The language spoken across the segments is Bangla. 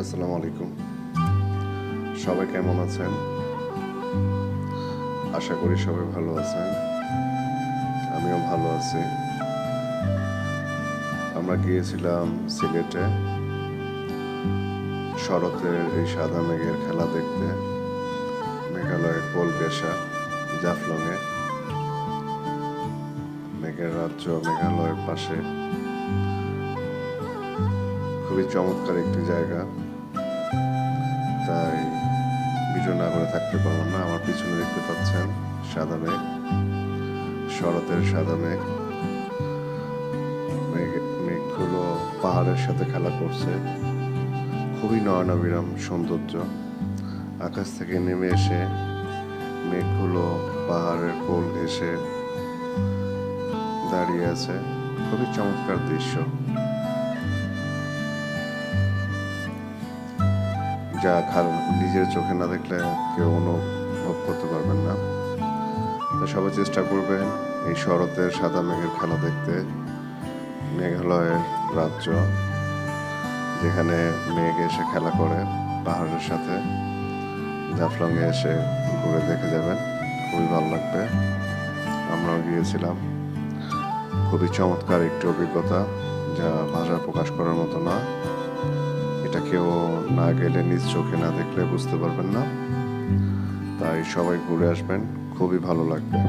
আসসালামু আলাইকুম। সবাই কেমন আছেন? আশা করি সবাই ভালো আছেন। আমিও ভালো আছি। আমরা গিয়েছিলাম সিলেটে শরতের এই সাদা মেঘের খেলা দেখতে, মেঘালয়ের কোলগেসা জাফলংয়ে। মেঘের রাজ্য মেঘালয়ের পাশে। খুবই চমৎকার একটি জায়গা। তাই ভিডিও না করে থাকতে পারব না, আমার পিছনে দেখতে পাচ্ছেন সাদা মেঘ, শরতের সাদা মেঘ। মেঘ- মেঘগুলো পাহাড়ের সাথে খেলা করছে। খুবই নয়নাবিরাম সৌন্দর্য। আকাশ থেকে নেমে এসে মেঘগুলো পাহাড়ের কোল ঘেসে দাঁড়িয়ে আছে। খুবই চমৎকার দৃশ্য। যা খাল নিজের চোখে না দেখলে কেউ অনুভব করতে পারবেন না। তো সবাই চেষ্টা করবেন এই শরতের সাদা মেঘের খেলা দেখতে। মেঘালয়ের রাজ্য, যেখানে মেঘ এসে খেলা করে পাহাড়ের সাথে। জাফলংয়ে এসে ঘুরে দেখে যাবেন। খুবই ভালো লাগবে। আমরাও গিয়েছিলাম। খুবই চমৎকার একটি অভিজ্ঞতা যা ভাষায় প্রকাশ করার মতো না। এটা কেউ না গেলে নিজ চোখে না দেখলে বুঝতে পারবেন না। তাই সবাই ঘুরে আসবেন, খুবই ভালো লাগবে।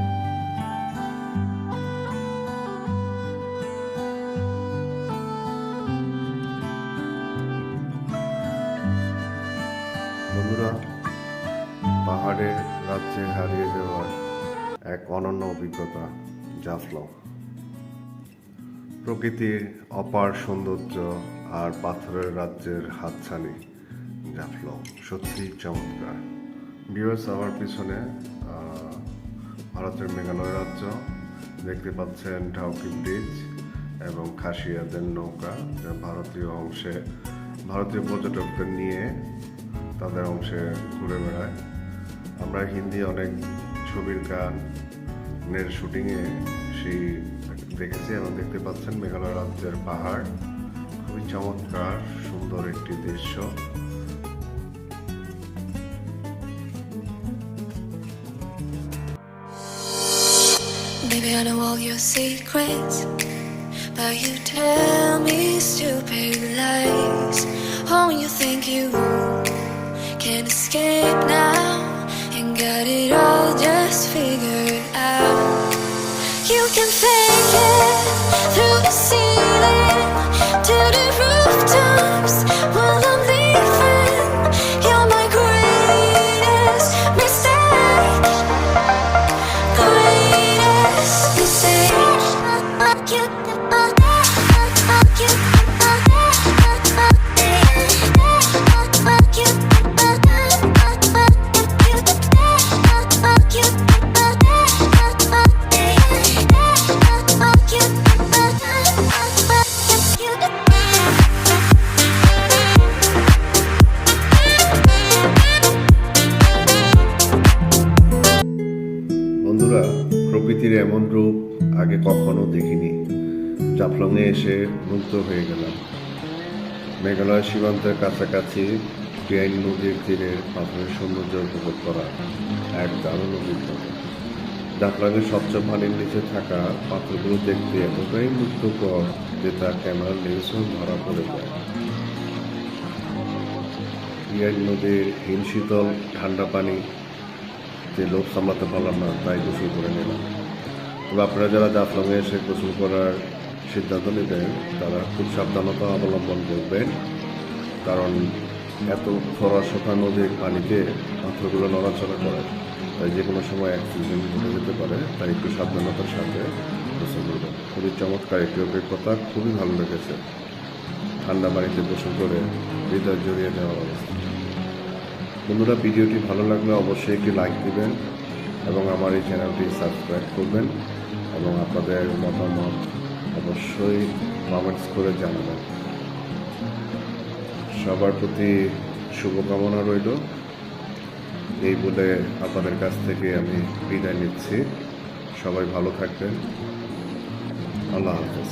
পাহাড়ের রাজ্যে হারিয়ে যাওয়ার এক অনন্য অভিজ্ঞতা, জাফলং। প্রকৃতির অপার সৌন্দর্য আর পাথরের রাজ্যের হাতছানি জাফলং সত্যি চমৎকার। বিওস আমার পিছনে ভারতের মেঘালয় রাজ্য, দেখতে পাচ্ছেন ঢাউকি ব্রিজ এবং খাসিয়াদের নৌকা, যা ভারতীয় অংশে, ভারতীয় পর্যটকদের নিয়ে তাদের অংশে ঘুরে বেড়ায়। আমরা হিন্দি অনেক ছবির গানের শুটিংয়ে সেই দেখেছি এবং দেখতে পাচ্ছেন মেঘালয় রাজ্যের পাহাড় খুবই চমৎকার সুন্দর একটি দৃশ্য Maybe I know all your secrets, but you tell me stupid lies. Oh, you think you can escape now and got it all just figured out. You can fake বন্ধুরা, প্রকৃতির এমন রূপ আগে কখনো দেখিনি। জাফলংয়ে এসে মুগ্ধ হয়ে গেলাম। মেঘালয় সীমান্তের কাছাকাছি পিয়াইন নদীর তীরে পাথরের সৌন্দর্য উপভোগ করা এক দারুণ অভিজ্ঞতা। জাফলংয়ের স্বচ্ছ পানির নিচে থাকা পাথরগুলো দেখতে এতটাই মুগ্ধকর যে তা ক্যামেরার লেন্সও ধরা পড়ে যায়। পিয়াইন নদীর হিম শীতল ঠান্ডা পানি যে লোভ সামলাতে পারলাম না, তাই গোসল করে নিলাম। তবে আপনারা যারা জাফলংয়ে এসে গোসল করার সিদ্ধান্ত নেবেন, তারা খুব সাবধানতা অবলম্বন করবেন। কারণ এত খরাসোথা নদীর পানিতে পাথরগুলো নড়াচড়া করে, তাই যে কোনো সময় অ্যাক্সিডেন্ট ঘটে যেতে পারে, তাই একটু সাবধানতার সাথে গোসল করবেন। খুবই চমৎকার একটি অভিজ্ঞতা, খুবই ভালো লেগেছে। ঠান্ডা পানিতে গোসল করে হৃদয় জড়িয়ে দেওয়ার অবস্থা। বন্ধুরা, ভিডিওটি ভালো লাগলে অবশ্যই একটি লাইক দিবেন এবং আমার এই চ্যানেলটি সাবস্ক্রাইব করবেন এবং আপনাদের মতামত অবশ্যই কমেন্টস করে জানাবেন। সবার প্রতি শুভকামনা রইল। এই বলে আপনাদের কাছ থেকে আমি বিদায় নিচ্ছি। সবাই ভালো থাকবেন। আল্লাহ হাফেজ।